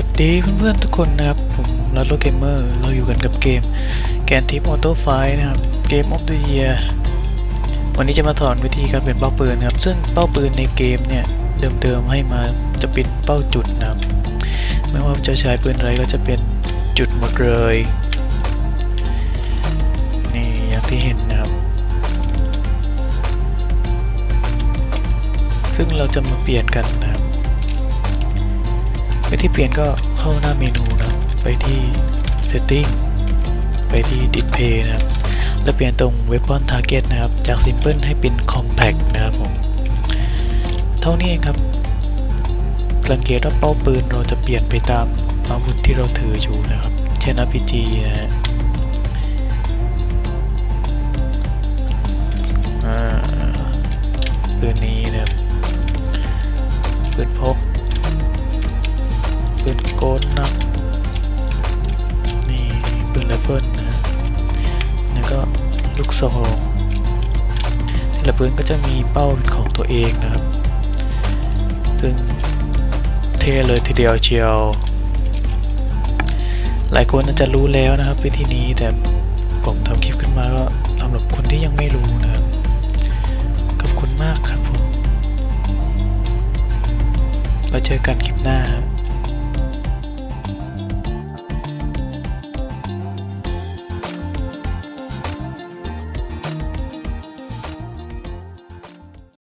วัสดีเพื่อนๆทุกคนนะครับ ผมลัดโลเกมเมอร์เราอยู่กันกับเกมแกนทิปออโต้ไฟนะครับเกมออฟเดอะเยียวันนี้จะมาสอนวิธีการเปลี่ยนเป้าปืนนะครับ ซึ่งเป้าปืนในเกมเนี่ยเดิมๆให้มาจะเป็นเป้าจุดนะครับ ไม่ว่าจะใช้ปืนอะไรก็จะเป็นจุดหมดเลยนี่อย่างที่เห็นนะครับ ซึ่งเราจะมาเปลี่ยนกันนะครับ วิธีเปลี่ยนก็เข้าหน้าเมนูนะไปที่ setting ไปที่ display นะครับแล้วเปลี่ยนตรง weapon target นะครับ จาก simple ให้เป็น compact นะครับผม เท่านี้เองครับ สังเกตว่าเป้าปืนเราจะเปลี่ยนไปตามอาวุธที่เราถืออยู่นะครับ เช่น RPG นะฮะอ่าปืนนี้นะครับปืนพก ปืนโกนนะนี่ปืนไรเฟิลนะแล้วก็ลูกซองแต่ละปืนก็จะมีเป้าเป็นของตัวเองนะครับ ซึ่งเท่เลยทีเดียวเชียว หลายคนอาจจะรู้แล้วนะครับวิธีนี้แต่ผมทำคลิปขึ้นมาก็สำหรับคนที่ยังไม่รู้นะครับขอบคุณมากครับผมเราเจอกันคลิปหน้าครับ